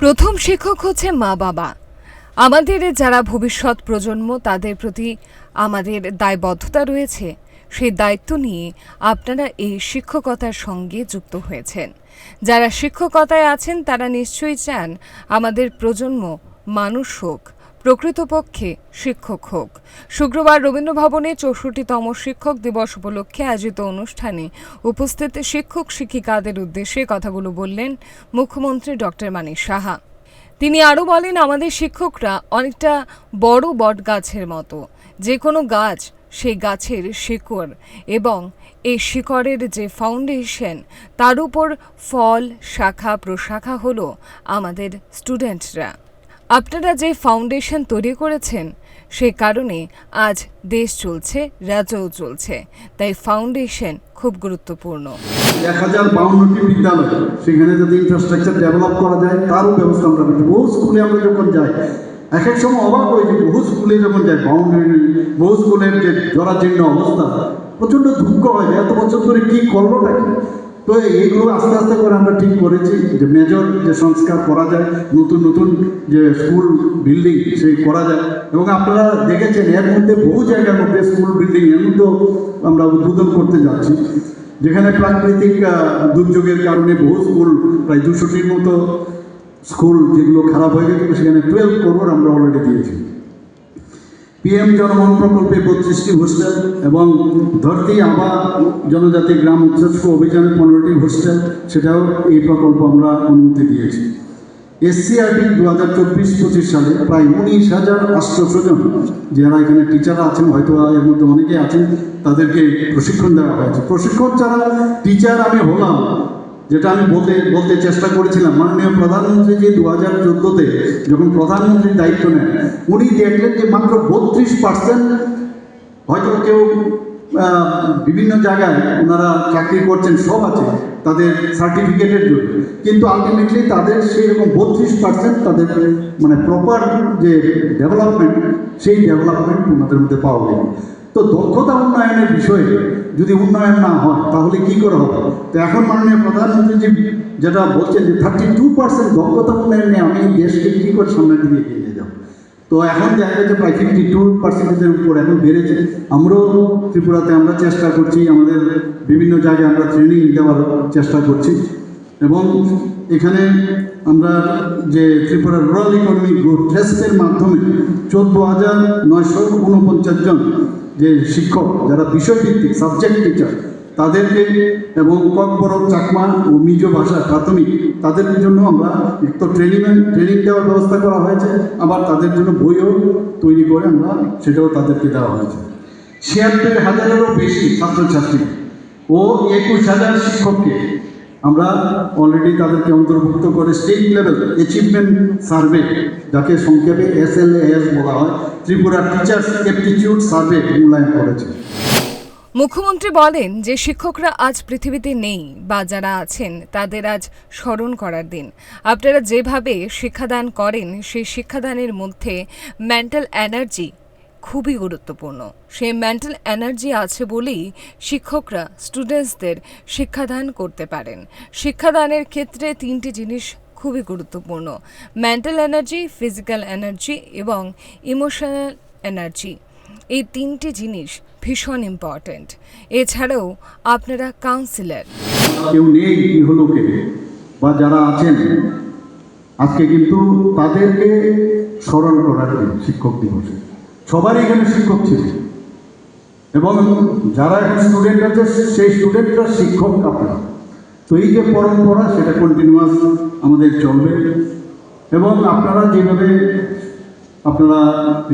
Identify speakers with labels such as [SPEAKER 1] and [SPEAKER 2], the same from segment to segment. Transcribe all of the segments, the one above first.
[SPEAKER 1] প্রথম শিক্ষক হচ্ছে মা বাবা। আমাদের যারা ভবিষ্যৎ প্রজন্ম, তাদের প্রতি আমাদের দায়বদ্ধতা রয়েছে। সেই দায়িত্ব নিয়ে আপনারা এই শিক্ষকতার সঙ্গে যুক্ত হয়েছেন। যারা শিক্ষকতায় আছেন, তারা নিশ্চয়ই চান আমাদের প্রজন্ম মানুষ হোক। প্রকৃতপক্ষে শিক্ষক হোক। শুক্রবার রবীন্দ্র ভবনে চৌষট্টিতম শিক্ষক দিবস উপলক্ষে আয়োজিত অনুষ্ঠানে উপস্থিত শিক্ষক শিক্ষিকাদের উদ্দেশ্যে কথাগুলো বললেন মুখ্যমন্ত্রী ডক্টর মানিক সাহা। তিনি আরও বলেন, আমাদের শিক্ষকরা অনেকটা বড় বট গাছের মতো। যে কোনো গাছ সেই গাছের শিকড় এবং এই শিকড়ের যে ফাউন্ডেশন, তার উপর ফল, শাখা, প্রশাখা হলো আমাদের স্টুডেন্টরা। আপনারা যে ফাউন্ডেশন তৈরি করেছেন, সে কারণে আজ দেশ চলছে, রাজ্যও চলছে। তাই ফাউন্ডেশন খুব গুরুত্বপূর্ণ।
[SPEAKER 2] এক হাজার বাউন্নটি বিদ্যালয়, সেখানে যদি ইনফ্রাস্ট্রাকচার ডেভেলপ করা যায়, তারও ব্যবস্থা আমরা করছি বহু স্কুলে আমরা যখন যাই এক এক সময় অবাক হয়ে যে বহু স্কুলে যখন বাউন্ডারি বহু স্কুলের যে জরাজীর্ণ অবস্থা, প্রচণ্ড দুঃখ হয় এত বছর ধরে কী করলোটা কি? তো এইগুলো আস্তে আস্তে করে আমরা ঠিক করেছি যে মেজর যে সংস্কার করা যায়, নতুন নতুন যে স্কুল বিল্ডিং সেই করা যায়। এবং আপনারা দেখেছেন, এর মধ্যে বহু জায়গার মধ্যে স্কুল বিল্ডিং এর মধ্যেও আমরা উদ্বোধন করতে যাচ্ছি। যেখানে প্রাকৃতিক দুর্যোগের কারণে বহু স্কুল প্রায় দুশোটির মতো স্কুল যেগুলো খারাপ হয়ে গেছে, সেখানে টুয়েলভ করোড় আমরা অলরেডি দিয়েছি। পিএম জনমন প্রকল্পে বত্রিশটি হোস্টেল এবং ধরতি আবা জনজাতি গ্রাম উৎসর্গ অভিযানে পনেরোটি হোস্টেল, সেটাও এই প্রকল্প আমরা অনুমতি দিয়েছি। এসসিআরটি দু হাজার চব্বিশ পঁচিশ সালে প্রায় উনিশ হাজার আটশোশো জন যারা এখানে টিচাররা আছেন, হয়তো এর মধ্যে অনেকে আছেন, তাদেরকে প্রশিক্ষণ দেওয়া হয়েছে। প্রশিক্ষণ ছাড়া টিচার আমি হলাম যেটা আমি বলতে বলতে চেষ্টা করেছিলাম। মাননীয় প্রধানমন্ত্রী যে দু হাজার চোদ্দোতে যখন প্রধানমন্ত্রীর দায়িত্ব নেন, উনি দেখলেন যে মাত্র বত্রিশ পার্সেন্ট হয়তো কেউ বিভিন্ন জায়গায় ওনারা চাকরি করছেন, সব আছে তাদের সার্টিফিকেটের জন্য। কিন্তু আলটিমেটলি তাদের সেই রকম বত্রিশ পার্সেন্ট তাদের মানে প্রপার যে ডেভেলপমেন্ট সেই ডেভেলপমেন্ট ওনাদের মধ্যে পাওয়া যায় তো দক্ষতা উন্নয়নের বিষয়ে যদি উন্নয়ন না হয়, তাহলে কি করে হবে? তো এখন মাননীয় প্রধানমন্ত্রী যেটা বলছেন যে থার্টি টু পার্সেন্ট দক্ষতা উন্নয়নে আমি দেশকে কী করে সামনের দিকে এগিয়ে নিয়ে যাব? তো এখন দেখা যাচ্ছে প্রায় ফিফটি টু পার্সেন্টেজের উপর এখন বেড়েছে। আমরাও ত্রিপুরাতে আমরা চেষ্টা করছি, আমাদের বিভিন্ন জায়গায় আমরা ট্রেনিং দেওয়ার চেষ্টা করছি। এবং এখানে আমরা যে ত্রিপুরা রুরাল ইকোনমিক গ্রোথ ট্রেস্টের মাধ্যমে চোদ্দ হাজার নয়শো উনপঞ্চাশ জন যে শিক্ষক, যারা বিষয়ভিত্তিক সাবজেক্ট টিচার তাদেরকে এবং ককবর চাকমা ও মিজো ভাষা প্রাথমিক, তাদের জন্য আমরা তো ট্রেনিং ট্রেনিং দেওয়ার ব্যবস্থা করা হয়েছে। আবার তাদের জন্য বইও তৈরি করে আমরা সেটাও তাদেরকে দেওয়া হয়েছে। ছিয়াত্তর হাজারেরও বেশি ছাত্রছাত্রী ও একুশ হাজার শিক্ষককে আমরা অলরেডি তাদেরকে অন্তর্ভুক্ত করে স্টেট লেভেল অ্যাচিভমেন্ট সার্ভে যাকে সংক্ষেপে এস এল এস বলা হয়, ত্রিপুরা টিচার্স অ্যাপটিটিউড সার্ভে মূল্যায়ন করেছে।
[SPEAKER 1] মুখ্যমন্ত্রী বলেন যে শিক্ষকরা আজ পৃথিবীতে নেই বা যারা আছেন তাদের আজ স্মরণ করার দিন। আপনারা যেভাবে শিক্ষাদান করেন, সেই শিক্ষাদানের মধ্যে মেন্টাল এনার্জি খুবই গুরুত্বপূর্ণ। সেই মেন্টাল এনার্জি আছে বলেই শিক্ষকরা স্টুডেন্টসদের শিক্ষাদান করতে পারেন। শিক্ষাদানের ক্ষেত্রে তিনটি জিনিস খুবই গুরুত্বপূর্ণ। মেন্টাল এনার্জি ফিজিক্যাল এনার্জি এবং ইমোশনাল এনার্জি এই তিনটি জিনিস ভীষণ ইম্পর্ট্যান্ট এছাড়াও আপনারা কাউন্সিলর
[SPEAKER 2] কেউ নেই ইহলোকে বা যারা আছেন, আজকে কিন্তু তাদেরকে স্মরণ করার শিক্ষক দিবসে। সবারই এখানে শিক্ষক ছিল। এবং যারা এখন স্টুডেন্ট আছে, সেই স্টুডেন্টরা শিক্ষক আপনারা। তো এই যে পরম্পরা, সেটা কন্টিনিউয়াস আমাদের চলবে। এবং আপনারা যেভাবে আপনারা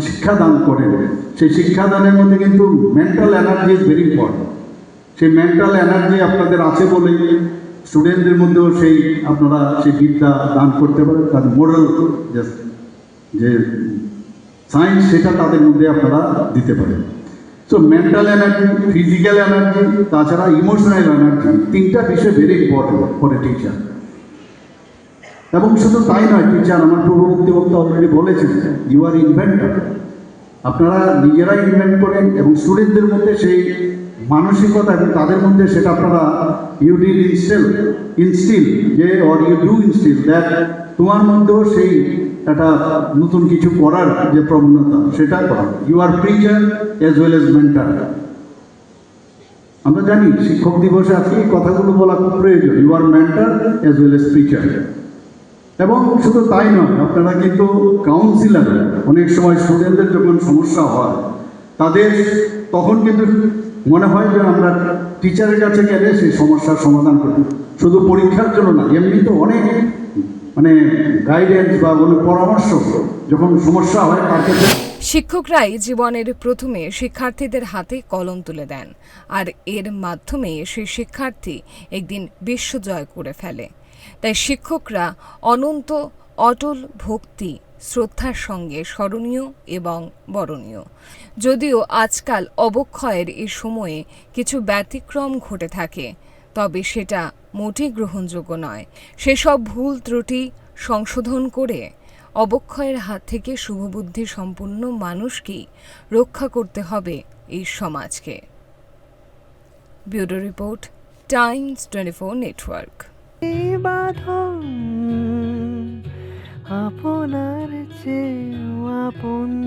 [SPEAKER 2] শিক্ষাদান করেন, সেই শিক্ষাদানের মধ্যে কিন্তু mental energy is very important সেই মেন্টাল এনার্জি আপনাদের আছে বলেই স্টুডেন্টদের মধ্যেও সেই আপনারা সেই বিদ্যা দান করতে পারেন। তার মোরাল যে সায়েন্স সেটা তাদের মধ্যে আপনারা দিতে পারেন। So mental energy physical energy তাছাড়া ইমোশনাল এনার্জি তিনটা বিষয় very important for a teacher এবং শুধু তাই নয় টিচার আমার পূর্ববর্তী বক্তা অলরেডি বলেছেন ইউ আর ইনভেন্টর আপনারা নিজেরাই ইনভেন্ট করেন এবং স্টুডেন্টদের মধ্যে সেই মানসিকতা এবং তাদের মধ্যে সেটা আপনারা ইউ ডিল ইনস্টিল ইনস্টিল যে or you do instil that তোমার মধ্যেও সেই একটা নতুন কিছু করার যে প্রবণতা, সেটা করা you are preacher as well as mentor আমরা জানি শিক্ষক দিবসে আজকে এই কথাগুলো বলা খুব প্রয়োজন। You are mentor as well as preacher এবং শুধু তাই নয়, আপনারা কিন্তু কাউন্সিলার অনেক সময় স্টুডেন্টদের যখন সমস্যা হয়, তাদের তখন কিন্তু মনে হয় যে আমরা টিচারের কাছে গেলে সেই সমস্যার সমাধান করি শুধু পরীক্ষার জন্য না এমনি তো অনেক মানে গাইডেন্স বা পরামর্শ যখন সমস্যা হয় তার কাছে
[SPEAKER 1] শিক্ষকরাই জীবনের প্রথমে শিক্ষার্থীদের হাতে কলম তুলে দেন, আর এর মাধ্যমে সেই শিক্ষার্থী একদিন বিশ্ব জয় করে ফেলে। তাই শিক্ষকরা অনন্ত, অটল ভক্তি, শ্রদ্ধার সঙ্গে স্মরণীয় এবং বরণীয়। যদিও আজকাল অবক্ষয়ের এই সময়ে কিছু ব্যতিক্রম ঘটে থাকে তবে সেটা মোটেই গ্রহণযোগ্য নয়। সেসব ভুল ত্রুটি সংশোধন করে অবক্ষয়ের হাত থেকে শুভবুদ্ধি সম্পন্ন মানুষকেই রক্ষা করতে হবে এই সমাজকে। Bureau report, Times twenty four network.
[SPEAKER 3] আপনার আপন।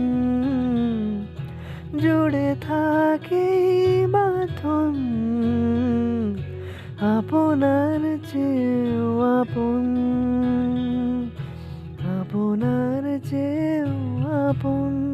[SPEAKER 3] জুড়ে থাকে বাঁধন। আপনার চেয়েও আপন আপনার চেয়েও আপন।